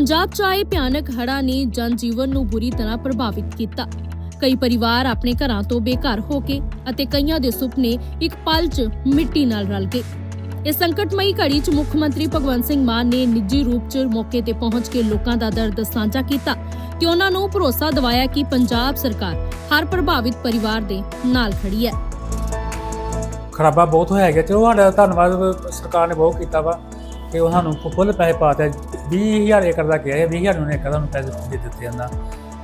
ਪੰਜਾਬ 'ਚ ਆਏ ਭਿਆਨਕ ਹੜ੍ਹਾਂ ਨੇ ਜਨ ਜੀਵਨ ਨੂੰ ਬੁਰੀ ਤਰ੍ਹਾਂ ਪ੍ਰਭਾਵਿਤ ਕੀਤਾ। ਕਈ ਪਰਿਵਾਰ ਆਪਣੇ ਘਰਾਂ ਤੋਂ ਬੇਘਰ ਹੋ ਕੇ ਅਤੇ ਕਈਆਂ ਦੇ ਸੁਪਨੇ ਇੱਕ ਪਲ 'ਚ ਮਿੱਟੀ ਨਾਲ ਰਲ ਗਏ। ਇਸ ਸੰਕਟਮਈ ਘੜੀ 'ਚ ਮੁੱਖ ਮੰਤਰੀ ਭਗਵੰਤ ਸਿੰਘ ਮਾਨ ਨੇ ਨਿੱਜੀ ਰੂਪ 'ਚ ਮੌਕੇ ਤੇ ਪਹੁੰਚ ਕੇ ਲੋਕਾਂ ਦਾ ਦਰਦ ਸਾਂਝਾ ਕੀਤਾ ਤੇ ਉਹਨਾਂ ਨੂੰ ਭਰੋਸਾ ਦਿਵਾਇਆ ਕਿ ਪੰਜਾਬ ਸਰਕਾਰ ਹਰ ਪ੍ਰਭਾਵਿਤ ਪਰਿਵਾਰ ਦੇ ਨਾਲ ਖੜੀ ਹੈ। ਖਰਾਬਾ ਬਹੁਤ ਹੋਇਆ ਗਿਆ ਚਲੋ ਸਾਡਾ ਧੰਨਵਾਦ ਸਰਕਾਰ ਨੇ ਬਹੁਤ ਕੀਤਾ ਵਾ ਕਿ ਉਹਨਾਂ ਨੂੰ ਫੁੱਲ ਪੈਸੇ ਪਾਤੇ 20000 ਏਕੜ ਦਾ ਕਿਹਾ ਹੈ 20000 ਨੂੰ ਏਕੜ ਦਾ ਨੂੰ ਪੈਸੇ ਦੇ ਦਿੱਤੇ ਜਾਂਦਾ।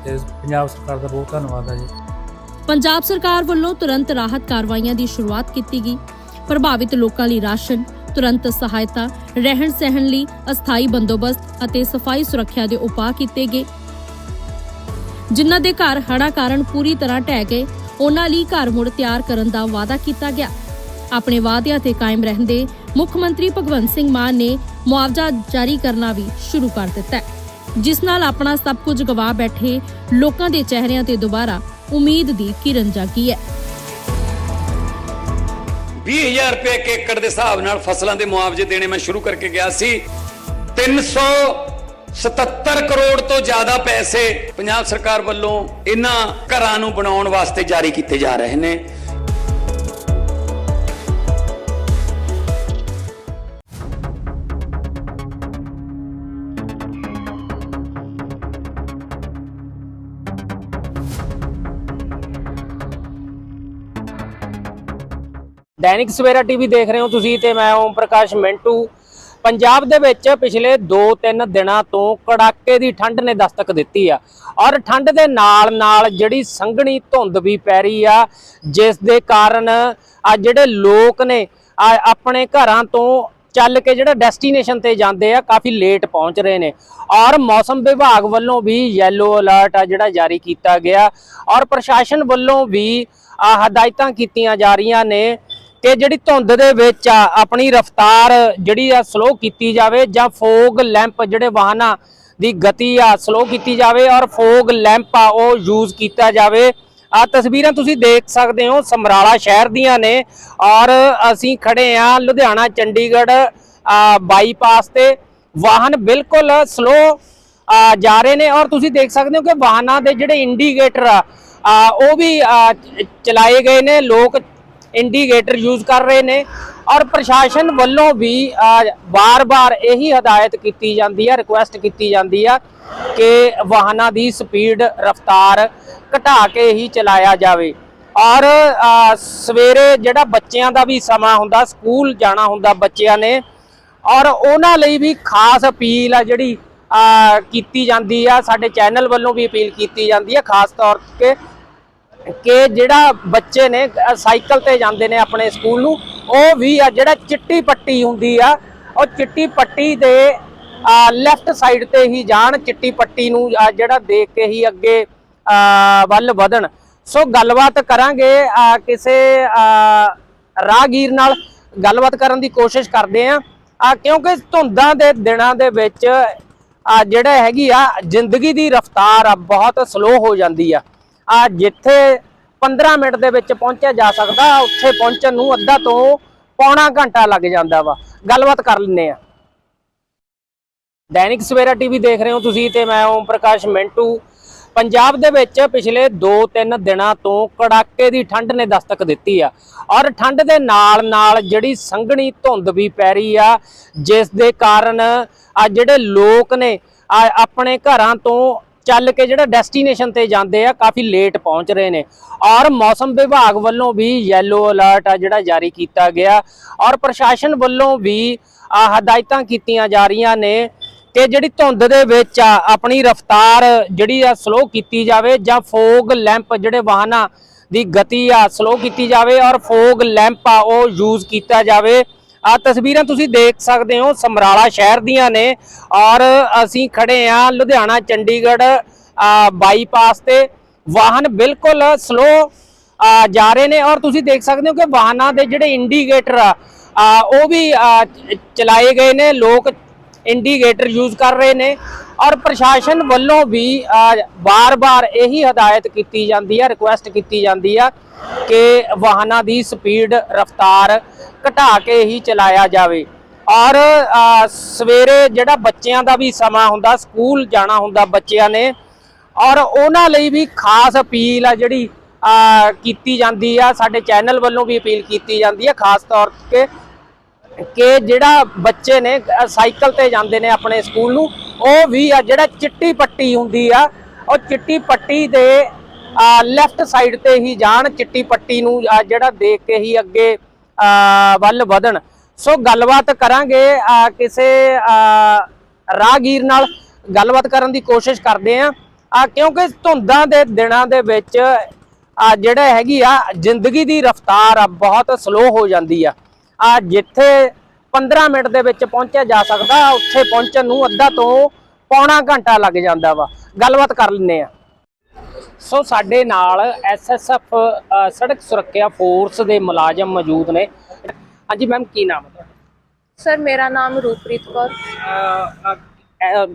ਤੇ ਪੰਜਾਬ ਸਰਕਾਰ ਦਾ ਬਹੁਤ ਧੰਨਵਾਦ ਹੈ ਜੀ। ਪੰਜਾਬ ਸਰਕਾਰ ਵੱਲੋਂ ਤੁਰੰਤ ਰਾਹਤ ਕਾਰਵਾਈਆਂ ਦੀ ਸ਼ੁਰੂਆਤ ਕੀਤੀ ਗਈ। ਪ੍ਰਭਾਵਿਤ ਲੋਕਾਂ ਲਈ ਰਾਸ਼ਨ, ਤੁਰੰਤ ਸਹਾਇਤਾ, ਰਹਿਣ ਸਹਿਣ ਲਈ ਅਸਥਾਈ ਬੰਦੋਬਸਤ ਅਤੇ ਸਫ਼ਾਈ ਸੁਰੱਖਿਆ ਦੇ ਉਪਾਅ ਕੀਤੇ ਗਏ। ਜਿਨ੍ਹਾਂ ਦੇ ਘਰ ਹੜ੍ਹਾਂ ਕਾਰਨ ਪੂਰੀ ਤਰ੍ਹਾਂ ਢਹਿ ਗਏ, ਉਹਨਾਂ ਲਈ ਘਰ ਮੁੜ ਤਿਆਰ ਕਰਨ ਦਾ ਵਾਅਦਾ ਕੀਤਾ ਗਿਆ। ਆਪਣੇ ਵਾਅਦਿਆਂ ਤੇ ਕਾਇਮ ਰਹਿੰਦੇ ਮੁੱਖ ਮੰਤਰੀ ਭਗਵੰਤ ਸਿੰਘ ਮਾਨ ਨੇ ਮੁਆਵਜ਼ਾ ਜਾਰੀ ਕਰਨਾ ਵੀ ਸ਼ੁਰੂ ਕਰ ਦਿੱਤਾ ਹੈ। ਜਿਸ ਨਾਲ ਆਪਣਾ ਸਭ ਕੁਝ ਗਵਾ ਬੈਠੇ ਲੋਕਾਂ ਦੇ ਚਿਹਰਿਆਂ ਤੇ ਦੁਬਾਰਾ ਉਮੀਦ ਦੀ ਕਿਰਨ ਜਾਗੀ ਹੈ। 20000 ਰੁਪਏ ਇੱਕ ਏਕੜ ਦੇ ਹਿਸਾਬ ਨਾਲ ਫਸਲਾਂ ਦੇ ਮੁਆਵਜ਼ੇ ਦੇਣੇ ਮੈਂ ਸ਼ੁਰੂ ਕਰਕੇ ਗਿਆ ਸੀ। 377 ਕਰੋੜ ਤੋਂ ਜ਼ਿਆਦਾ ਪੈਸੇ ਪੰਜਾਬ ਸਰਕਾਰ ਵੱਲੋਂ ਇਹਨਾਂ ਘਰਾਂ ਨੂੰ ਬਣਾਉਣ ਵਾਸਤੇ ਜਾਰੀ ਕੀਤੇ ਜਾ ਰਹੇ ਨੇ। ਦੈਨਿਕ ਸਵੇਰਾ ਟੀਵੀ ਦੇਖ ਰਹੇ ਹੋ ਤੁਸੀਂ ਤੇ ਮੈਂ ਓਮ ਪ੍ਰਕਾਸ਼ ਮਿੰਟੂ। ਪੰਜਾਬ ਦੇ ਵਿੱਚ ਪਿਛਲੇ 2-3 ਦਿਨਾਂ ਤੋਂ ਕੜਾਕੇ ਦੀ ਠੰਡ ਨੇ ਦਸਤਕ ਦਿੱਤੀ ਆ। ਔਰ ਠੰਡ ਦੇ ਨਾਲ ਨਾਲ ਜਿਹੜੀ ਸੰਘਣੀ ਧੁੰਦ ਵੀ ਪੈ ਰਹੀ ਆ, ਜਿਸ ਦੇ ਕਾਰਨ ਆ ਜਿਹੜੇ ਲੋਕ ਨੇ ਆਪਣੇ ਘਰਾਂ ਤੋਂ ਚੱਲ ਕੇ ਜਿਹੜਾ ਡੈਸਟੀਨੇਸ਼ਨ ਤੇ ਜਾਂਦੇ ਆ, ਕਾਫੀ ਲੇਟ ਪਹੁੰਚ ਰਹੇ ਨੇ। ਔਰ ਮੌਸਮ ਵਿਭਾਗ ਵੱਲੋਂ ਵੀ ਯੈਲੋ ਅਲਰਟ ਆ ਜਿਹੜਾ ਜਾਰੀ ਕੀਤਾ ਗਿਆ। ਔਰ ਪ੍ਰਸ਼ਾਸਨ ਵੱਲੋਂ ਵੀ ਹਦਾਇਤਾਂ ਕੀਤੀਆਂ ਜਾ ਰਹੀਆਂ ਨੇ ਕਿ ਜਿਹੜੀ ਧੁੰਦ ਦੇ ਵਿੱਚ ਆ, ਆਪਣੀ ਰਫ਼ਤਾਰ ਜਿਹੜੀ ਆ ਸਲੋ ਕੀਤੀ ਜਾਵੇ ਜਾਂ ਫੋਗ ਲੈਂਪ ਜਿਹੜੇ ਵਾਹਨਾਂ ਦੀ ਗਤੀ ਆ ਸਲੋ ਕੀਤੀ ਜਾਵੇ ਔਰ ਫੋਗ ਲੈਂਪ ਆ ਉਹ ਯੂਜ਼ ਕੀਤਾ ਜਾਵੇ। ਆ ਤਸਵੀਰਾਂ ਤੁਸੀਂ ਦੇਖ ਸਕਦੇ ਹੋ, ਸਮਰਾਲਾ ਸ਼ਹਿਰ ਦੀਆਂ ਨੇ ਔਰ ਅਸੀਂ ਖੜੇ ਆ ਲੁਧਿਆਣਾ, ਚੰਡੀਗੜ੍ਹ ਬਾਈਪਾਸ ਤੇ। ਵਾਹਨ ਬਿਲਕੁਲ ਸਲੋ ਜਾ ਰਹੇ ਨੇ ਔਰ ਤੁਸੀਂ ਦੇਖ ਸਕਦੇ ਹੋ ਕਿ ਵਾਹਨਾਂ ਦੇ ਜਿਹੜੇ ਇੰਡੀਕੇਟਰ ਆ ਉਹ ਵੀ ਚਲਾਏ ਗਏ ਨੇ। ਲੋਕ ਇੰਡੀਕੇਟਰ ਯੂਜ਼ ਕਰ ਰਹੇ ਨੇ ਔਰ ਪ੍ਰਸ਼ਾਸਨ ਵੱਲੋਂ ਵੀ ਬਾਰ-ਬਾਰ ਇਹੀ ਹਦਾਇਤ ਕੀਤੀ ਜਾਂਦੀ ਹੈ ਰਿਕੁਐਸਟ ਕੀਤੀ ਜਾਂਦੀ ਆ ਕਿ ਵਾਹਨਾਂ ਦੀ ਸਪੀਡ ਰਫ਼ਤਾਰ ਘਟਾ ਕੇ ਹੀ ਚਲਾਇਆ ਜਾਵੇ। ਔਰ ਸਵੇਰੇ ਜਿਹੜਾ ਬੱਚਿਆਂ ਦਾ ਵੀ ਸਮਾਂ ਹੁੰਦਾ, ਸਕੂਲ ਜਾਣਾ ਹੁੰਦਾ ਬੱਚਿਆਂ ਨੇ, ਔਰ ਉਹਨਾਂ ਲਈ ਵੀ ਖਾਸ ਅਪੀਲ ਆ ਜਿਹੜੀ ਕੀਤੀ ਜਾਂਦੀ ਆ, ਸਾਡੇ ਚੈਨਲ ਵੱਲੋਂ ਵੀ ਅਪੀਲ ਕੀਤੀ ਜਾਂਦੀ ਆ, ਖਾਸ ਤੌਰ ਤੇ ਕਿ ਜਿਹੜਾ ਬੱਚੇ ਨੇ ਸਾਈਕਲ ਤੇ ਜਾਂਦੇ ਨੇ ਆਪਣੇ ਸਕੂਲ ਨੂੰ, ਉਹ ਵੀ ਆ ਜਿਹੜਾ ਚਿੱਟੀ ਪੱਟੀ ਹੁੰਦੀ ਆ, ਉਹ ਚਿੱਟੀ ਪੱਟੀ ਦੇ ਲੈਫਟ ਸਾਈਡ ਤੇ ਹੀ ਜਾਣ, ਚਿੱਟੀ ਪੱਟੀ ਨੂੰ ਜਿਹੜਾ ਦੇਖ ਕੇ ਹੀ ਅੱਗੇ ਵੱਲ ਵਧਣ। ਸੋ ਗੱਲਬਾਤ ਕਰਾਂਗੇ ਕਿਸੇ ਰਾਹਗੀਰ ਨਾਲ ਗੱਲਬਾਤ ਕਰਨ ਦੀ ਕੋਸ਼ਿਸ਼ ਕਰਦੇ ਆ। ਕਿਉਂਕਿ ਧੁੰਦਾਂ ਦੇ ਦਿਨਾਂ ਦੇ ਵਿੱਚ ਜਿਹੜਾ ਹੈਗੀ ਆ, ਜ਼ਿੰਦਗੀ ਦੀ ਰਫ਼ਤਾਰ ਆ, ਬਹੁਤ ਸਲੋ ਹੋ ਜਾਂਦੀ ਆ। ਆ ਜਿੱਥੇ 15 ਮਿੰਟ ਦੇ ਵਿੱਚ ਪਹੁੰਚਿਆ ਜਾ ਸਕਦਾ, ਉੱਥੇ ਪਹੁੰਚਣ ਨੂੰ ਅੱਧਾ ਤੋਂ ਪੌਣਾ ਘੰਟਾ ਲੱਗ ਜਾਂਦਾ ਵਾ। ਗੱਲਬਾਤ ਕਰ ਲੈਂਦੇ ਆ ਦੈਨਿਕ ਸਵੇਰਾ ਟੀਵੀ ਦੇਖ ਰਹੇ ਹੋ ਤੁਸੀਂ ਤੇ ਮੈਂ ਓਮ ਪ੍ਰਕਾਸ਼ ਮਿੰਟੂ। ਪੰਜਾਬ ਦੇ ਵਿੱਚ ਪਿਛਲੇ 2-3 ਦਿਨਾਂ ਤੋਂ ਕੜਾਕੇ ਦੀ ਠੰਡ ਨੇ ਦਸਤਕ ਦਿੱਤੀ ਆ। ਔਰ ਠੰਡ ਦੇ ਨਾਲ ਨਾਲ ਜਿਹੜੀ ਸੰਘਣੀ ਧੁੰਦ ਵੀ ਪੈ ਰਹੀ ਆ, ਜਿਸ ਦੇ ਕਾਰਨ ਆ ਜਿਹੜੇ ਲੋਕ ਨੇ ਆਪਣੇ ਘਰਾਂ ਤੋਂ ਚੱਲ ਕੇ ਜਿਹੜਾ ਡੈਸਟੀਨੇਸ਼ਨ ਤੇ ਜਾਂਦੇ ਆ, ਕਾਫੀ ਲੇਟ ਪਹੁੰਚ ਰਹੇ ਨੇ। ਔਰ ਮੌਸਮ ਵਿਭਾਗ ਵੱਲੋਂ ਵੀ ਯੈਲੋ ਅਲਰਟ ਆ ਜਿਹੜਾ ਜਾਰੀ ਕੀਤਾ ਗਿਆ। ਔਰ ਪ੍ਰਸ਼ਾਸਨ ਵੱਲੋਂ ਵੀ ਹਦਾਇਤਾਂ ਕੀਤੀਆਂ ਜਾ ਰਹੀਆਂ ਨੇ ਕਿ ਜਿਹੜੀ ਧੁੰਦ ਦੇ ਵਿੱਚ ਆ, ਆਪਣੀ ਰਫ਼ਤਾਰ ਜਿਹੜੀ ਆ ਸਲੋ ਕੀਤੀ ਜਾਵੇ ਜਾਂ ਫੋਗ ਲੈਂਪ ਜਿਹੜੇ ਵਾਹਨਾਂ ਦੀ ਗਤੀ ਆ ਸਲੋ ਕੀਤੀ ਜਾਵੇ। ਔਰ ਫੋਗ ਲੈਂਪ ਆ, ਉਹ ਯੂਜ਼ ਕੀਤਾ ਜਾਵੇ। ਆ ਤਸਵੀਰਾਂ ਤੁਸੀਂ ਦੇਖ ਸਕਦੇ ਹੋ ਸਮਰਾਲਾ ਸ਼ਹਿਰ ਦੀਆਂ ਨੇ ਔਰ ਅਸੀਂ ਖੜੇ ਆ ਲੁਧਿਆਣਾ, ਚੰਡੀਗੜ੍ਹ ਬਾਈਪਾਸ ਤੇ। ਵਾਹਨ ਬਿਲਕੁਲ ਸਲੋ ਜਾ ਰਹੇ ਨੇ ਔਰ ਤੁਸੀਂ ਦੇਖ ਸਕਦੇ ਹੋ ਕਿ ਵਾਹਨਾਂ ਦੇ ਜਿਹੜੇ ਇੰਡੀਕੇਟਰ ਆ ਉਹ ਵੀ ਚਲਾਏ ਗਏ ਨੇ। ਲੋਕ ਇੰਡੀਕੇਟਰ ਯੂਜ਼ ਕਰ ਰਹੇ ਨੇ। ਔਰ ਪ੍ਰਸ਼ਾਸਨ ਵੱਲੋਂ ਵੀ ਵਾਰ ਵਾਰ ਇਹੀ ਹਦਾਇਤ ਕੀਤੀ ਜਾਂਦੀ ਹੈ ਰਿਕੁਐਸਟ ਕੀਤੀ ਜਾਂਦੀ ਆ ਕਿ ਵਾਹਨਾਂ ਦੀ ਸਪੀਡ ਰਫ਼ਤਾਰ ਘਟਾ ਕੇ ਹੀ ਚਲਾਇਆ ਜਾਵੇ। ਔਰ ਸਵੇਰੇ ਜਿਹੜਾ ਬੱਚਿਆਂ ਦਾ ਵੀ ਸਮਾਂ ਹੁੰਦਾ, ਸਕੂਲ ਜਾਣਾ ਹੁੰਦਾ ਬੱਚਿਆਂ ਨੇ, ਔਰ ਉਹਨਾਂ ਲਈ ਵੀ ਖਾਸ ਅਪੀਲ ਆ ਜਿਹੜੀ ਕੀਤੀ ਜਾਂਦੀ ਆ, ਸਾਡੇ ਚੈਨਲ ਵੱਲੋਂ ਵੀ ਅਪੀਲ ਕੀਤੀ ਜਾਂਦੀ ਆ, ਖਾਸ ਤੌਰ ਤੇ ਕਿ ਜਿਹੜਾ ਬੱਚੇ ਨੇ ਸਾਈਕਲ ਤੇ ਜਾਂਦੇ ਨੇ ਆਪਣੇ ਸਕੂਲ ਨੂੰ ਉਹ ਵੀ ਆ, ਜਿਹੜਾ ਚਿੱਟੀ ਪੱਟੀ ਹੁੰਦੀ ਆ, ਉਹ ਚਿੱਟੀ ਪੱਟੀ ਦੇ ਲੈਫਟ ਸਾਈਡ ਤੇ ਹੀ ਜਾਣ, ਚਿੱਟੀ ਪੱਟੀ ਨੂੰ ਜਿਹੜਾ ਦੇਖ ਕੇ ਹੀ ਅੱਗੇ ਵੱਲ ਵਧਣ। ਸੋ ਗੱਲਬਾਤ ਕਰਾਂਗੇ ਕਿਸੇ ਰਾਹਗੀਰ ਨਾਲ ਗੱਲਬਾਤ ਕਰਨ ਦੀ ਕੋਸ਼ਿਸ਼ ਕਰਦੇ ਆ। ਕਿਉਂਕਿ ਧੁੰਦਾਂ ਦੇ ਦਿਨਾਂ ਦੇ ਵਿੱਚ ਜਿਹੜਾ ਹੈਗੀ ਆ, ਜ਼ਿੰਦਗੀ ਦੀ ਰਫ਼ਤਾਰ ਆ, ਬਹੁਤ ਸਲੋ ਹੋ ਜਾਂਦੀ ਆ। ਆ, ਜਿੱਥੇ 15 ਮਿੰਟ ਦੇ ਵਿੱਚ ਪਹੁੰਚਿਆ ਜਾ ਸਕਦਾ ਉੱਥੇ ਪਹੁੰਚਣ ਨੂੰ ਅੱਧਾ ਤੋਂ ਪੌਣਾ ਘੰਟਾ ਲੱਗ ਜਾਂਦਾ ਵਾ। ਗੱਲਬਾਤ ਕਰ ਲੈਂਦੇ ਆ ਸੋ ਸਾਡੇ ਨਾਲ ਐਸਐਸਐਫ ਸੜਕ ਸੁਰੱਖਿਆ ਫੋਰਸ ਦੇ ਮੁਲਾਜ਼ਮ ਮੌਜੂਦ ਨੇ। ਹਾਂਜੀ ਮੈਮ ਕੀ ਨਾਮ ਹੈ ਤੁਹਾਡਾ? ਸਰ ਮੇਰਾ ਨਾਮ ਰੂਪ੍ਰੀਤ ਕੌਰ।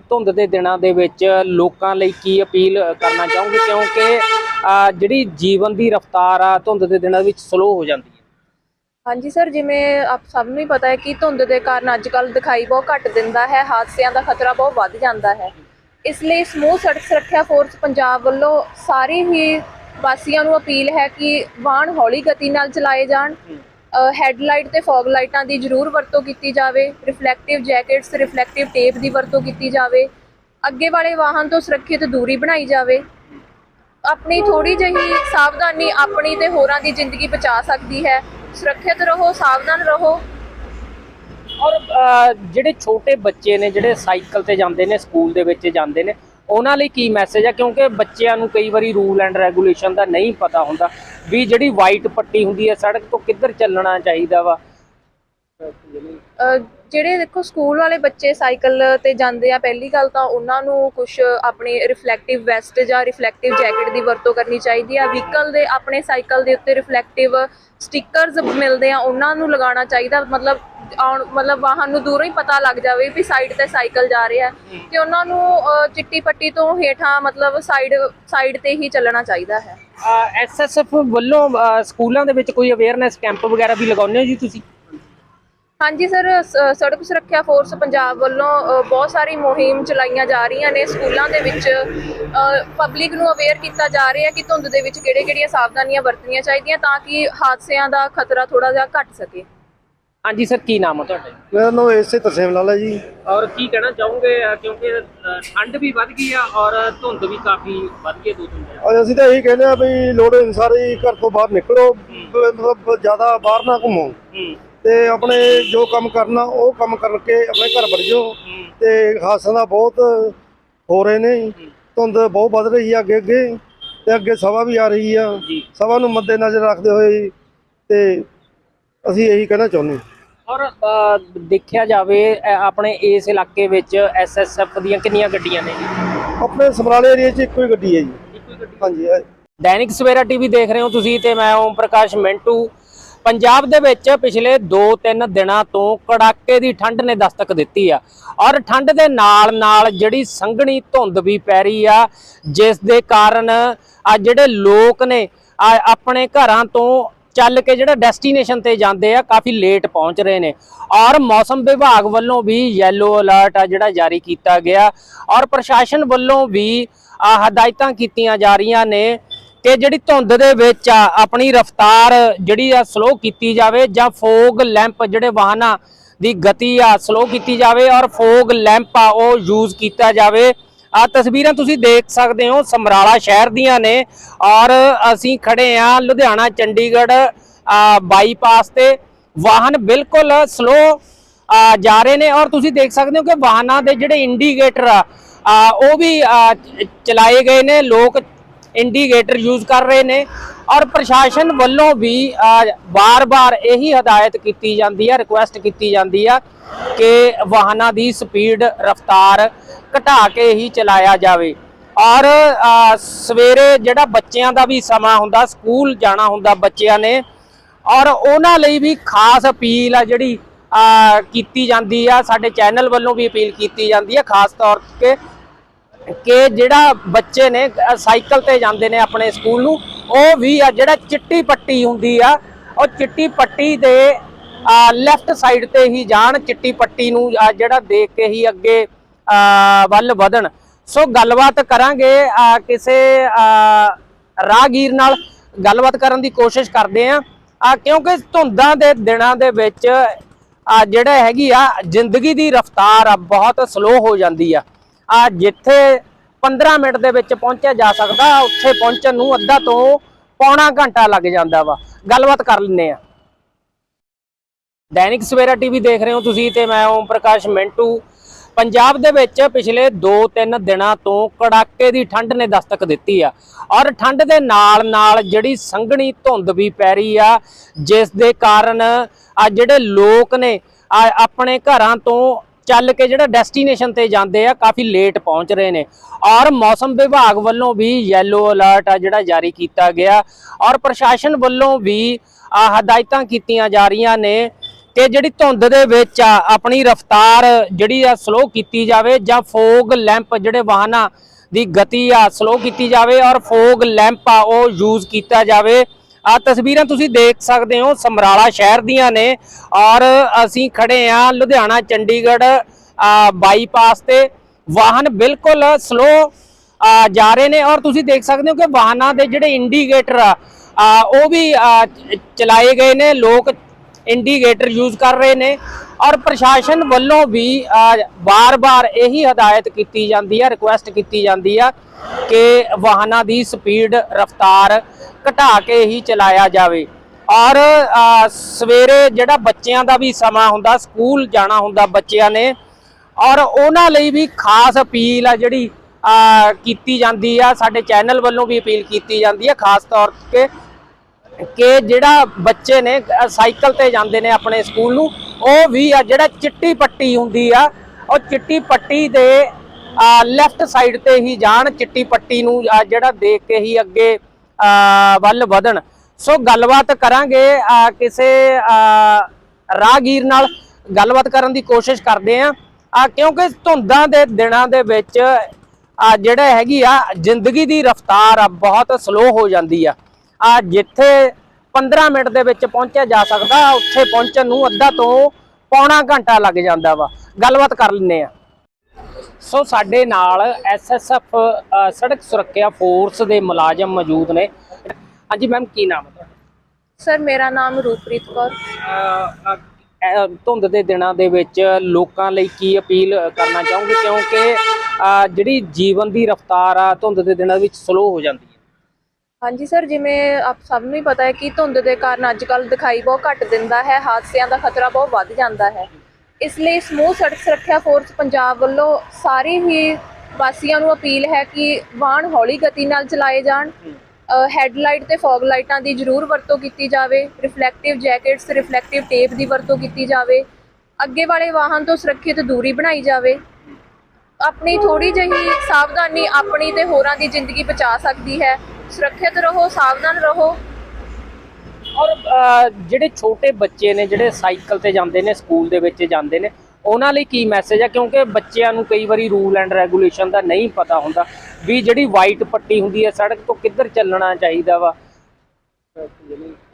ਧੁੰਦ ਦੇ ਦਿਨਾਂ ਦੇ ਵਿੱਚ ਲੋਕਾਂ ਲਈ ਕੀ ਅਪੀਲ ਕਰਨਾ ਚਾਹੋਗੇ? ਕਿਉਂਕਿ ਜਿਹੜੀ ਜੀਵਨ ਦੀ ਰਫ਼ਤਾਰ ਆ ਧੁੰਦ ਦੇ ਦਿਨਾਂ ਵਿੱਚ ਸਲੋ ਹੋ ਜਾਂਦੀ। ਹਾਂਜੀ ਸਰ, ਜਿਵੇਂ ਆਪ ਸਭ ਨੂੰ ਹੀ ਪਤਾ ਹੈ ਕਿ ਧੁੰਦ ਦੇ ਕਾਰਨ ਅੱਜ ਕੱਲ ਦਿਖਾਈ ਬਹੁਤ ਘੱਟ ਦਿੰਦਾ ਹੈ, ਹਾਦਸਿਆਂ ਦਾ ਖਤਰਾ ਬਹੁਤ ਵੱਧ ਜਾਂਦਾ ਹੈ। ਇਸ ਲਈ ਸਮੂਹ ਸੜਕ ਸੁਰੱਖਿਆ ਫੋਰਸ ਪੰਜਾਬ ਵੱਲੋਂ ਸਾਰੇ ਹੀ ਵਾਸੀਆਂ ਨੂੰ ਅਪੀਲ ਹੈ ਕਿ ਵਾਹਨ ਹੌਲੀ ਗਤੀ ਨਾਲ ਚਲਾਏ ਜਾਣ। ਹੈਡਲਾਈਟ ਤੇ ਫੌਗ ਲਾਈਟਾਂ ਦੀ ਜ਼ਰੂਰ ਵਰਤੋਂ ਕੀਤੀ ਜਾਵੇ, ਰਿਫਲੈਕਟਿਵ ਜੈਕਟਸ, ਰਿਫਲੈਕਟਿਵ ਟੇਪ ਦੀ ਵਰਤੋਂ ਕੀਤੀ ਜਾਵੇ, ਅੱਗੇ ਵਾਲੇ ਵਾਹਨ ਤੋਂ ਸੁਰੱਖਿਅਤ ਦੂਰੀ ਬਣਾਈ ਜਾਵੇ। ਆਪਣੀ ਥੋੜੀ ਜਿਹੀ ਸਾਵਧਾਨੀ ਆਪਣੀ ਤੇ ਹੋਰਾਂ ਦੀ ਜ਼ਿੰਦਗੀ ਬਚਾ ਸਕਦੀ ਹੈ। ਸੁਰੱਖਿਅਤ ਰਹੋ ਸਾਵਧਾਨ ਰਹੋ। ਔਰ ਅਹ, ਜਿਹੜੇ ਛੋਟੇ ਬੱਚੇ ਨੇ ਜਿਹੜੇ ਸਾਈਕਲ ਤੇ ਜਾਂਦੇ ਨੇ ਸਕੂਲ ਦੇ ਵਿੱਚ ਜਾਂਦੇ ਨੇ ਉਹਨਾਂ ਲਈ ਕੀ ਮੈਸੇਜ ਹੈ ਕਿਉਂਕਿ ਬੱਚਿਆਂ ਨੂੰ ਕਈ ਵਾਰੀ ਰੂਲ ਐਂਡ ਰੈਗੂਲੇਸ਼ਨ ਦਾ ਨਹੀਂ ਪਤਾ ਹੁੰਦਾ ਵੀ ਜਿਹੜੀ ਵਾਈਟ ਪੱਟੀ ਹੁੰਦੀ ਹੈ ਸੜਕ ਤੋਂ ਕਿੱਧਰ ਚੱਲਣਾ ਚਾਹੀਦਾ ਵਾ। ਅਹ ਜਿਹੜੇ ਦੇਖੋ ਸਕੂਲ ਵਾਲੇ ਬੱਚੇ ਸਾਈਕਲ ਤੇ ਜਾਂਦੇ ਆ, ਪਹਿਲੀ ਗੱਲ ਤਾਂ ਉਹਨਾਂ ਨੂੰ ਕੁਝ ਆਪਣੀ ਰਿਫਲੈਕਟਿਵ ਵੈਸਟ ਜਾਂ ਰਿਫਲੈਕਟਿਵ ਜੈਕਟ ਦੀ ਵਰਤੋਂ ਕਰਨੀ ਚਾਹੀਦੀ ਆ। ਵਹੀਕਲ ਦੇ ਆਪਣੇ ਸਾਈਕਲ ਦੇ ਉੱਤੇ ਰਿਫਲੈਕਟਿਵ ਸਟickers ਮਿਲਦੇ ਆ, ਉਹਨਾਂ ਨੂੰ ਲਗਾਉਣਾ ਚਾਹੀਦਾ। ਮਤਲਬ ਆਉਣ, ਮਤਲਬ ਵਾਹਨ ਨੂੰ ਦੂਰੋਂ ਹੀ ਪਤਾ ਲੱਗ ਜਾਵੇ ਵੀ ਸਾਈਡ ਤੇ ਸਾਈਕਲ ਜਾ ਰਿਹਾ। ਹੈ ਤੇ ਉਹਨਾਂ ਨੂੰ ਚਿੱਟੀ ਪੱਟੀ ਤੋਂ ਹੇਠਾਂ ਮਤਲਬ ਸਾਈਡ ਸਾਈਡ ਤੇ ਹੀ ਚੱਲਣਾ ਚਾਹੀਦਾ ਹੈ। ਐਸਐਸਐਫ ਵੱਲੋਂ ਸਕੂਲਾਂ ਦੇ ਵਿੱਚ ਕੋਈ ਅਵੇਅਰਨੈਸ ਕੈਂਪ ਵਗੈਰਾ ਵੀ ਲਗਾਉਂਦੇ ਹੋ ਜੀ ਤੁਸੀਂ? ਹਾਂਜੀ ਸਰ ਸੜਕ ਸੁਰੱਖਿਆ ਫੋਰਸ ਪੰਜਾਬ ਵੱਲੋਂ ਬਹੁਤ ਸਾਰੀ ਮੁਹਿੰਮ ਚਲਾਈਆਂ ਜਾ ਰਹੀਆਂ ਨੇ। ਸਕੂਲਾਂ ਦੇ ਵਿੱਚ ਪਬਲਿਕ ਨੂੰ ਅਵੇਅਰ ਕੀਤਾ ਜਾ ਰਿਹਾ ਕਿ ਧੁੰਦ ਦੇ ਵਿੱਚ ਕਿਹੜੇ-ਕਿਹੜੀਆਂ ਸਾਵਧਾਨੀਆਂ ਵਰਤਣੀਆਂ ਚਾਹੀਦੀਆਂ ਤਾਂ ਕਿ ਹਾਦਸਿਆਂ ਦਾ ਖਤਰਾ ਥੋੜਾ ਜਿਹਾ ਘਟ ਸਕੇ। ਹਾਂਜੀ ਸਰ ਕੀ ਨਾਮ ਹੈ ਤੁਹਾਡਾ? ਮੇਰਾ ਨਾਮ ਇਸੇ ਤਰਸੇਮ ਲਾਲ ਹੈ ਜੀ। ਔਰ ਕੀ ਕਹਿਣਾ ਚਾਹੋਗੇ ਕਿਉਂਕਿ ਠੰਡ ਵੀ ਵੱਧ ਗਈ ਆ ਔਰ ਧੁੰਦ ਵੀ ਕਾਫੀ ਵੱਧ ਗਈ ਦੋ ਤਿੰਨ ਦਿਨ। ਅੱਜ ਅਸੀਂ ਤਾਂ ਇਹੀ ਕਹਿੰਦੇ ਆ ਵੀ ਲੋੜ ਅਨੁਸਾਰ ਹੀ ਘਰ ਤੋਂ ਬਾਹਰ ਨਿਕਲੋ ਮਤਲਬ ਜ਼ਿਆਦਾ ਬਾਹਰ ਨਾ ਘੁੰਮੋ। ਹੂੰ। ਤੇ ਆਪਣੇ ਜੋ ਕੰਮ ਕਰਨਾ ਉਹ ਕੰਮ ਕਰਕੇ ਆਪਣੇ ਘਰ ਵੜ ਜਾਓ। ਤੇ ਹਾਦਸਿਆਂ ਦਾ ਬਹੁਤ ਹੋ ਰਹੇ ਨੇ। ਧੁੰਦ ਬਹੁਤ ਵੱਧ ਰਹੀ ਆ ਅੱਗੇ ਅੱਗੇ ਤੇ ਅੱਗੇ ਸਭਾ ਵੀ ਆ ਰਹੀ ਆ। ਸਭਾ ਨੂੰ ਮੱਦੇ ਨਜ਼ਰ ਰੱਖਦੇ ਹੋਏ ਤੇ ਅਸੀਂ ਇਹੀ ਕਹਿਣਾ ਚਾਹੁੰਦੇ ਹਾਂ। ਔਰ ਦੇਖਿਆ ਜਾਵੇ ਆਪਣੇ ਇਸ ਇਲਾਕੇ ਵਿੱਚ ਐਸਐਸਐਫ ਦੀਆਂ ਕਿੰਨੀਆਂ ਗੱਡੀਆਂ ਨੇ? ਆਪਣੇ ਸਮਰਾਲੇ ਏਰੀਆ 'ਚ ਇੱਕੋ ਹੀ ਗੱਡੀ ਹੈ ਜੀ। ਹਾਂਜੀ ਇਹ- ਦੈਨਿਕ ਸਵੇਰਾ ਟੀਵੀ ਦੇਖ ਰਹੇ ਹੋ ਤੁਸੀਂ ਤੇ ਮੈਂ ਓਮ ਪ੍ਰਕਾਸ਼ ਮਿੰਟੂ। ਪੰਜਾਬ ਦੇ ਵਿੱਚ ਪਿਛਲੇ 2-3 ਦਿਨਾਂ ਤੋਂ ਕੜਾਕੇ ਦੀ ਠੰਡ ਨੇ ਦਸਤਕ ਦਿੱਤੀ ਆ। ਔਰ ਠੰਡ ਦੇ ਨਾਲ ਨਾਲ ਜਿਹੜੀ ਸੰਘਣੀ ਧੁੰਦ ਵੀ ਪੈ ਰਹੀ ਆ, ਜਿਸ ਦੇ ਕਾਰਨ ਆ ਜਿਹੜੇ ਲੋਕ ਨੇ ਆਪਣੇ ਘਰਾਂ ਤੋਂ ਚੱਲ ਕੇ ਜਿਹੜਾ ਡੈਸਟੀਨੇਸ਼ਨ ਤੇ ਜਾਂਦੇ ਆ, ਕਾਫੀ ਲੇਟ ਪਹੁੰਚ ਰਹੇ ਨੇ। ਔਰ ਮੌਸਮ ਵਿਭਾਗ ਵੱਲੋਂ ਵੀ ਯੈਲੋ ਅਲਰਟ ਆ ਜਿਹੜਾ ਜਾਰੀ ਕੀਤਾ ਗਿਆ। ਔਰ ਪ੍ਰਸ਼ਾਸਨ ਵੱਲੋਂ ਵੀ ਹਦਾਇਤਾਂ ਕੀਤੀਆਂ ਜਾ ਰਹੀਆਂ ਨੇ ਕਿ ਜਿਹੜੀ ਧੁੰਦ ਦੇ ਵਿੱਚ ਆ, ਆਪਣੀ ਰਫ਼ਤਾਰ ਜਿਹੜੀ ਆ ਸਲੋ ਕੀਤੀ ਜਾਵੇ ਜਾਂ ਫੋਗ ਲੈਂਪ ਜਿਹੜੇ ਵਾਹਨਾਂ ਦੀ ਗਤੀ ਆ ਸਲੋ ਕੀਤੀ ਜਾਵੇ ਔਰ ਫੋਗ ਲੈਂਪ ਆ ਉਹ ਯੂਜ਼ ਕੀਤਾ ਜਾਵੇ। ਆ ਤਸਵੀਰਾਂ ਤੁਸੀਂ ਦੇਖ ਸਕਦੇ ਹੋ, ਸਮਰਾਲਾ ਸ਼ਹਿਰ ਦੀਆਂ ਨੇ ਔਰ ਅਸੀਂ ਖੜੇ ਆ ਲੁਧਿਆਣਾ, ਚੰਡੀਗੜ੍ਹ ਬਾਈਪਾਸ ਤੇ। ਵਾਹਨ ਬਿਲਕੁਲ ਸਲੋ ਜਾ ਰਹੇ ਨੇ ਔਰ ਤੁਸੀਂ ਦੇਖ ਸਕਦੇ ਹੋ ਕਿ ਵਾਹਨਾਂ ਦੇ ਜਿਹੜੇ ਇੰਡੀਕੇਟਰ ਆ ਉਹ ਵੀ ਚਲਾਏ ਗਏ ਨੇ। ਲੋਕ ਇੰਡੀਕੇਟਰ ਯੂਜ਼ ਕਰ ਰਹੇ ਨੇ ਔਰ ਪ੍ਰਸ਼ਾਸਨ ਵੱਲੋਂ ਵੀ ਬਾਰ-ਬਾਰ ਇਹੀ ਹਦਾਇਤ ਕੀਤੀ ਜਾਂਦੀ ਹੈ ਰਿਕੁਐਸਟ ਕੀਤੀ ਜਾਂਦੀ ਆ ਕਿ ਵਾਹਨਾਂ ਦੀ ਸਪੀਡ ਰਫ਼ਤਾਰ ਘਟਾ ਕੇ ਹੀ ਚਲਾਇਆ ਜਾਵੇ। ਔਰ ਸਵੇਰੇ ਜਿਹੜਾ ਬੱਚਿਆਂ ਦਾ ਵੀ ਸਮਾਂ ਹੁੰਦਾ, ਸਕੂਲ ਜਾਣਾ ਹੁੰਦਾ ਬੱਚਿਆਂ ਨੇ, ਔਰ ਉਹਨਾਂ ਲਈ ਵੀ ਖਾਸ ਅਪੀਲ ਆ ਜਿਹੜੀ ਕੀਤੀ ਜਾਂਦੀ ਆ, ਸਾਡੇ ਚੈਨਲ ਵੱਲੋਂ ਵੀ ਅਪੀਲ ਕੀਤੀ ਜਾਂਦੀ ਆ, ਖਾਸ ਤੌਰ ਤੇ ਕਿ ਜਿਹੜਾ ਬੱਚੇ ਨੇ ਸਾਈਕਲ ਤੇ ਜਾਂਦੇ ਨੇ ਆਪਣੇ ਸਕੂਲ ਨੂੰ, ਉਹ ਵੀ ਆ ਜਿਹੜਾ ਚਿੱਟੀ ਪੱਟੀ ਹੁੰਦੀ ਆ, ਉਹ ਚਿੱਟੀ ਪੱਟੀ ਦੇ ਲੈਫਟ ਸਾਈਡ ਤੇ ਹੀ ਜਾਣ, ਚਿੱਟੀ ਪੱਟੀ ਨੂੰ ਜਿਹੜਾ ਦੇਖ ਕੇ ਹੀ ਅੱਗੇ ਵੱਲ ਵਧਣ। ਸੋ ਗੱਲਬਾਤ ਕਰਾਂਗੇ ਕਿਸੇ ਰਾਹਗੀਰ ਨਾਲ ਗੱਲਬਾਤ ਕਰਨ ਦੀ ਕੋਸ਼ਿਸ਼ ਕਰਦੇ ਆ। ਕਿਉਂਕਿ ਧੁੰਦਾਂ ਦੇ ਦਿਨਾਂ ਦੇ ਵਿੱਚ ਜਿਹੜਾ ਹੈਗੀ ਆ, ਜ਼ਿੰਦਗੀ ਦੀ ਰਫ਼ਤਾਰ ਆ, ਬਹੁਤ ਸਲੋ ਹੋ ਜਾਂਦੀ ਆ। ਆ ਜਿੱਥੇ 15 ਮਿੰਟ ਦੇ ਵਿੱਚ ਪਹੁੰਚਿਆ ਜਾ ਸਕਦਾ, ਉੱਥੇ ਪਹੁੰਚਣ ਨੂੰ ਅੱਧਾ ਤੋਂ ਪੌਣਾ ਘੰਟਾ ਲੱਗ ਜਾਂਦਾ ਵਾ। ਗੱਲਬਾਤ ਕਰ ਲੈਂਦੇ ਆ ਦੈਨਿਕ ਸਵੇਰਾ ਟੀਵੀ ਦੇਖ ਰਹੇ ਹੋ ਤੁਸੀਂ ਤੇ ਮੈਂ ਓਮ ਪ੍ਰਕਾਸ਼ ਮਿੰਟੂ। ਪੰਜਾਬ ਦੇ ਵਿੱਚ ਪਿਛਲੇ 2-3 ਦਿਨਾਂ ਤੋਂ ਕੜਾਕੇ ਦੀ ਠੰਡ ਨੇ ਦਸਤਕ ਦਿੱਤੀ ਆ। ਔਰ ਠੰਡ ਦੇ ਨਾਲ ਨਾਲ ਜਿਹੜੀ ਸੰਘਣੀ ਧੁੰਦ ਵੀ ਪੈ ਰਹੀ ਆ, ਜਿਸ ਦੇ ਕਾਰਨ ਆ ਜਿਹੜੇ ਲੋਕ ਨੇ ਆਪਣੇ ਘਰਾਂ ਤੋਂ ਚੱਲ ਕੇ ਜਿਹੜਾ ਡੈਸਟੀਨੇਸ਼ਨ ਤੇ ਜਾਂਦੇ ਆ, ਕਾਫੀ ਲੇਟ ਪਹੁੰਚ ਰਹੇ ਨੇ। ਔਰ ਮੌਸਮ ਵਿਭਾਗ ਵੱਲੋਂ ਵੀ ਯੈਲੋ ਅਲਰਟ ਆ ਜਿਹੜਾ ਜਾਰੀ ਕੀਤਾ ਗਿਆ। ਔਰ ਪ੍ਰਸ਼ਾਸਨ ਵੱਲੋਂ ਵੀ ਹਦਾਇਤਾਂ ਕੀਤੀਆਂ ਜਾ ਰਹੀਆਂ ਨੇ ਕਿ ਜਿਹੜੀ ਧੁੰਦ ਦੇ ਵਿੱਚ ਆ, ਆਪਣੀ ਰਫ਼ਤਾਰ ਜਿਹੜੀ ਆ ਸਲੋ ਕੀਤੀ ਜਾਵੇ ਜਾਂ ਫੋਗ ਲੈਂਪ ਜਿਹੜੇ ਵਾਹਨਾਂ ਦੀ ਗਤੀ ਆ ਸਲੋ ਕੀਤੀ ਜਾਵੇ। ਔਰ ਫੋਗ ਲੈਂਪ ਆ, ਉਹ ਯੂਜ਼ ਕੀਤਾ ਜਾਵੇ। ਆ ਤਸਵੀਰਾਂ ਤੁਸੀਂ ਦੇਖ ਸਕਦੇ ਹੋ, ਸਮਰਾਲਾ ਸ਼ਹਿਰ ਦੀਆਂ ਨੇ ਔਰ ਅਸੀਂ ਖੜੇ ਆ ਲੁਧਿਆਣਾ, ਚੰਡੀਗੜ੍ਹ ਬਾਈਪਾਸ ਤੇ। ਵਾਹਨ ਬਿਲਕੁਲ ਸਲੋ ਜਾ ਰਹੇ ਨੇ ਔਰ ਤੁਸੀਂ ਦੇਖ ਸਕਦੇ ਹੋ ਕਿ ਵਾਹਨਾਂ ਦੇ ਜਿਹੜੇ ਇੰਡੀਕੇਟਰ ਆ ਉਹ ਵੀ ਚਲਾਏ ਗਏ ਨੇ। ਲੋਕ ਇੰਡੀਕੇਟਰ ਯੂਜ਼ ਕਰ ਰਹੇ ਨੇ। ਔਰ ਪ੍ਰਸ਼ਾਸਨ ਵੱਲੋਂ ਵੀ ਵਾਰ ਵਾਰ ਇਹੀ ਹਦਾਇਤ ਕੀਤੀ ਜਾਂਦੀ ਹੈ ਰਿਕੁਐਸਟ ਕੀਤੀ ਜਾਂਦੀ ਆ ਕਿ ਵਾਹਨਾਂ ਦੀ ਸਪੀਡ ਰਫ਼ਤਾਰ ਘਟਾ ਕੇ ਹੀ ਚਲਾਇਆ ਜਾਵੇ। ਔਰ ਸਵੇਰੇ ਜਿਹੜਾ ਬੱਚਿਆਂ ਦਾ ਵੀ ਸਮਾਂ ਹੁੰਦਾ, ਸਕੂਲ ਜਾਣਾ ਹੁੰਦਾ ਬੱਚਿਆਂ ਨੇ, ਔਰ ਉਹਨਾਂ ਲਈ ਵੀ ਖਾਸ ਅਪੀਲ ਆ ਜਿਹੜੀ ਕੀਤੀ ਜਾਂਦੀ ਆ, ਸਾਡੇ ਚੈਨਲ ਵੱਲੋਂ ਵੀ ਅਪੀਲ ਕੀਤੀ ਜਾਂਦੀ ਆ, ਖਾਸ ਤੌਰ ਤੇ ਕਿ ਜਿਹੜਾ ਬੱਚੇ ਨੇ ਸਾਈਕਲ ਤੇ ਜਾਂਦੇ ਨੇ ਆਪਣੇ ਸਕੂਲ ਨੂੰ ਉਹ ਵੀ ਆ ਜਿਹੜਾ ਚਿੱਟੀ ਪੱਟੀ ਹੁੰਦੀ ਆ ਉਹ ਚਿੱਟੀ ਪੱਟੀ ਦੇ ਲੈਫਟ ਸਾਈਡ ਤੇ ਹੀ ਜਾਣ ਚਿੱਟੀ ਪੱਟੀ ਨੂੰ ਜਿਹੜਾ ਦੇਖ ਕੇ ਹੀ ਅੱਗੇ ਵੱਲ ਵਧਣ। ਸੋ ਗੱਲਬਾਤ ਕਰਾਂਗੇ ਕਿਸੇ ਅ, ਰਾਹਗੀਰ ਨਾਲ ਗੱਲਬਾਤ ਕਰਨ ਦੀ ਕੋਸ਼ਿਸ਼ ਕਰਦੇ ਆ। ਕਿਉਂਕਿ ਧੁੰਦਾਂ ਦੇ ਦਿਨਾਂ ਦੇ ਵਿੱਚ ਜਿਹੜਾ ਹੈਗੀ ਆ ਜ਼ਿੰਦਗੀ ਦੀ ਰਫ਼ਤਾਰ ਆ ਬਹੁਤ ਸਲੋ ਹੋ ਜਾਂਦੀ ਆ। ਆ ਜਿੱਥੇ 15 ਮਿੰਟ ਦੇ ਵਿੱਚ ਪਹੁੰਚਿਆ ਜਾ ਸਕਦਾ ਉੱਥੇ ਪਹੁੰਚਣ ਨੂੰ ਅੱਧਾ ਤੋਂ ਪੌਣਾ ਘੰਟਾ ਲੱਗ ਜਾਂਦਾ ਵਾ। ਗੱਲਬਾਤ ਕਰ ਲੈਂਦੇ ਆ ਸੋ ਸਾਡੇ ਨਾਲ ਐਸਐਸਐਫ ਸੜਕ ਸੁਰੱਖਿਆ ਫੋਰਸ ਦੇ ਮੁਲਾਜ਼ਮ ਮੌਜੂਦ ਨੇ। ਹਾਂਜੀ ਮੈਮ ਕੀ ਨਾਮ ਹੈ ਤੁਹਾਡਾ? ਸਰ ਮੇਰਾ ਨਾਮ ਰੂਪ੍ਰੀਤ ਕੌਰ। ਧੁੰਦ ਦੇ ਦਿਨਾਂ ਦੇ ਵਿੱਚ ਲੋਕਾਂ ਲਈ ਕੀ ਅਪੀਲ ਕਰਨਾ ਚਾਹੋਗੇ? ਕਿਉਂਕਿ ਜਿਹੜੀ ਜੀਵਨ ਦੀ ਰਫ਼ਤਾਰ ਆ ਧੁੰਦ ਦੇ ਦਿਨਾਂ ਵਿੱਚ ਸਲੋ ਹੋ ਜਾਂਦੀ ਹਾਂਜੀ ਸਰ, ਜਿਵੇਂ ਆਪ ਸਭ ਨੂੰ ਹੀ ਪਤਾ ਹੈ ਕਿ ਧੁੰਦ ਦੇ ਕਾਰਨ ਅੱਜ ਕੱਲ ਦਿਖਾਈ ਬਹੁਤ ਘੱਟ ਦਿੰਦਾ ਹੈ, ਹਾਦਸਿਆਂ ਦਾ ਖਤਰਾ ਬਹੁਤ ਵੱਧ ਜਾਂਦਾ ਹੈ। ਇਸ ਲਈ ਸਮੂਹ ਸੜਕ ਸੁਰੱਖਿਆ ਫੋਰਸ ਪੰਜਾਬ ਵੱਲੋਂ ਸਾਰੇ ਹੀ ਵਾਸੀਆਂ ਨੂੰ ਅਪੀਲ ਹੈ ਕਿ ਵਾਹਨ ਹੌਲੀ ਗਤੀ ਨਾਲ ਚਲਾਏ ਜਾਣ ਹੈਡਲਾਈਟ ਤੇ ਫੌਗ ਲਾਈਟਾਂ ਦੀ ਜ਼ਰੂਰ ਵਰਤੋਂ ਕੀਤੀ ਜਾਵੇ, ਰਿਫਲੈਕਟਿਵ ਜੈਕਟਸ, ਰਿਫਲੈਕਟਿਵ ਟੇਪ ਦੀ ਵਰਤੋਂ ਕੀਤੀ ਜਾਵੇ, ਅੱਗੇ ਵਾਲੇ ਵਾਹਨ ਤੋਂ ਸੁਰੱਖਿਅਤ ਦੂਰੀ ਬਣਾਈ ਜਾਵੇ। ਆਪਣੀ ਥੋੜੀ ਜਿਹੀ ਸਾਵਧਾਨੀ ਆਪਣੀ ਤੇ ਹੋਰਾਂ ਦੀ ਜ਼ਿੰਦਗੀ ਬਚਾ ਸਕਦੀ ਹੈ। ਸੁਰੱਖਿਅਤ ਰਹੋ, ਸਾਵਧਾਨ ਰਹੋ। ਔਰ ਜਿਹੜੇ ਛੋਟੇ ਬੱਚੇ ਨੇ, ਜਿਹੜੇ ਸਾਈਕਲ ਤੇ ਜਾਂਦੇ ਨੇ, ਸਕੂਲ ਦੇ ਵਿੱਚ ਜਾਂਦੇ ਨੇ, ਉਹਨਾਂ ਲਈ ਕੀ ਮੈਸੇਜ ਹੈ ਕਿਉਂਕਿ ਬੱਚਿਆਂ ਨੂੰ ਕਈ ਵਾਰੀ ਰੂਲ ਐਂਡ ਰੈਗੂਲੇਸ਼ਨ ਦਾ ਨਹੀਂ ਪਤਾ ਹੁੰਦਾ ਵੀ ਜਿਹੜੀ ਵਾਈਟ ਪੱਟੀ ਹੁੰਦੀ ਹੈ ਸੜਕ ਤੋਂ ਕਿੱਧਰ ਚੱਲਣਾ ਚਾਹੀਦਾ ਵਾ।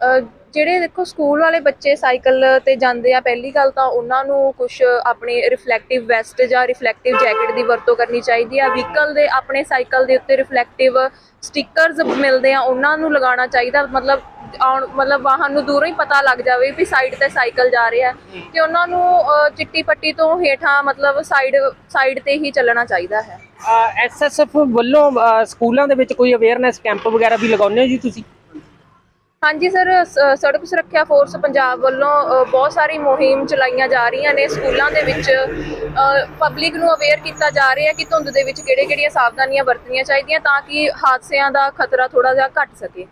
ਅਹ ਜਿਹੜੇ ਦੇਖੋ ਸਕੂਲ ਵਾਲੇ ਬੱਚੇ ਸਾਈਕਲ ਤੇ ਜਾਂਦੇ ਆ ਪਹਿਲੀ ਗੱਲ ਤਾਂ ਉਹਨਾਂ ਨੂੰ ਕੁਝ ਆਪਣੀ ਰਿਫਲੈਕਟਿਵ ਵੈਸਟ ਜਾਂ ਰਿਫਲੈਕਟਿਵ ਜੈਕਟ ਦੀ ਵਰਤੋਂ ਕਰਨੀ ਚਾਹੀਦੀ ਆ। ਵਹੀਕਲ ਦੇ ਆਪਣੇ ਸਾਈਕਲ ਦੇ ਉੱਤੇ ਰਿਫਲੈਕਟਿਵ ਸਟickers ਮਿਲਦੇ ਆ ਉਹਨਾਂ ਨੂੰ ਲਗਾਉਣਾ ਚਾਹੀਦਾ। ਮਤਲਬ ਆਉਣ ਮਤਲਬ ਵਾਹਨ ਨੂੰ ਦੂਰੋਂ ਹੀ ਪਤਾ ਲੱਗ ਜਾਵੇ ਵੀ ਸਾਈਡ ਤੇ ਸਾਈਕਲ ਜਾ ਰਿਹਾ। ਹੈ ਤੇ ਉਹਨਾਂ ਨੂੰ ਅਹ, ਚਿੱਟੀ ਪੱਟੀ ਤੋਂ ਹੇਠਾਂ ਮਤਲਬ ਸਾਈਡ ਸਾਈਡ ਤੇ ਹੀ ਚੱਲਣਾ ਚਾਹੀਦਾ ਹੈ। ਐਸਐਸਐਫ ਵੱਲੋਂ ਅਹ, ਸਕੂਲਾਂ ਦੇ ਵਿੱਚ ਕੋਈ ਅਵੇਅਰਨੈਸ ਕੈਂਪ ਵਗੈਰਾ ਵੀ ਲਗਾਉਂਦੇ ਹੋ ਜੀ ਤੁਸੀਂ? ਹਾਂਜੀ ਸਰ ਸੜਕ ਸੁਰੱਖਿਆ ਫੋਰਸ ਪੰਜਾਬ ਵੱਲੋਂ ਬਹੁਤ ਸਾਰੀ ਮੁਹਿੰਮ ਚਲਾਈਆਂ ਜਾ ਰਹੀਆਂ ਨੇ। ਸਕੂਲਾਂ ਦੇ ਵਿੱਚ ਪਬਲਿਕ ਨੂੰ ਅਵੇਅਰ ਕੀਤਾ ਜਾ ਰਿਹਾ ਕਿ ਧੁੰਦ ਦੇ ਵਿੱਚ ਕਿਹੜੇ-ਕਿਹੜੀਆਂ ਸਾਵਧਾਨੀਆਂ ਵਰਤਣੀਆਂ ਚਾਹੀਦੀਆਂ ਤਾਂ ਕਿ ਹਾਦਸਿਆਂ ਦਾ ਖਤਰਾ ਥੋੜਾ ਜਿਹਾ ਘਟ ਸਕੇ।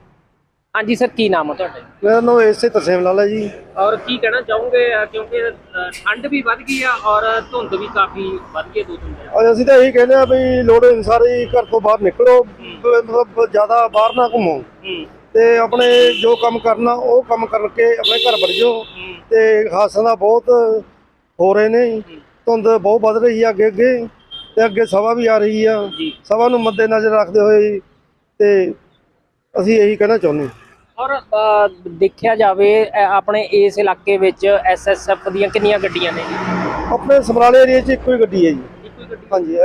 ਹਾਂਜੀ ਸਰ ਕੀ ਨਾਮ ਹੈ ਤੁਹਾਡਾ? ਮੇਰਾ ਨਾਮ ਇਸੇ ਤਰਸੇਮ ਲਾਲਾ ਜੀ। ਔਰ ਕੀ ਕਹਿਣਾ ਚਾਹੋਗੇ ਕਿਉਂਕਿ ਠੰਡ ਵੀ ਵੱਧ ਗਈ ਆ ਔਰ ਧੁੰਦ ਵੀ ਕਾਫੀ ਵੱਧ ਗਈ ਦੋ ਤਿੰਨ ਦਿਨ ਅੱਜ ਅਸੀਂ ਤਾਂ ਇਹੀ ਕਹਿੰਦੇ ਆ ਵੀ ਲੋੜ ਅਨੁਸਾਰ ਹੀ ਘਰ ਤੋਂ ਬਾਹਰ ਨਿਕਲੋ ਮਤਲਬ ਜ਼ਿਆਦਾ ਬਾਹਰ ਨਾ ਘੁੰਮੋ। ਹੂੰ। ਤੇ ਆਪਣੇ ਜੋ ਕੰਮ ਕਰਨਾ ਉਹ ਕੰਮ ਕਰਕੇ ਆਪਣੇ ਘਰ ਵੜ ਜਾਓ ਤੇ ਹਾਦਸਿਆਂ ਦਾ ਬਹੁਤ ਹੋ ਰਹੇ ਨੇ। ਧੁੰਦ ਬਹੁਤ ਵੱਧ ਰਹੀ ਆ ਅੱਗੇ ਅੱਗੇ। ਤੇ ਅੱਗੇ ਸਭਾ ਵੀ ਆ ਰਹੀ ਆ। ਸਭਾ ਨੂੰ ਮੱਦੇ ਨਜ਼ਰ ਰੱਖਦੇ ਹੋਏ ਤੇ ਅਸੀਂ ਇਹੀ ਕਹਿਣਾ ਚਾਹੁੰਦੇ ਹਾਂ। ਔਰ ਦੇਖਿਆ ਜਾਵੇ ਆਪਣੇ ਇਸ ਇਲਾਕੇ ਵਿੱਚ ਐਸਐਸਐਫ ਦੀਆਂ ਕਿੰਨੀਆਂ ਗੱਡੀਆਂ ਨੇ ਆਪਣੇ ਸਮਰਾਲੇ ਏਰੀਆ 'ਚ ਇੱਕੋ ਹੀ ਗੱਡੀ ਹੈ ਜੀ। ਇੱਕੋ ਹੀ ਗੱਡੀ। ਹਾਂਜੀ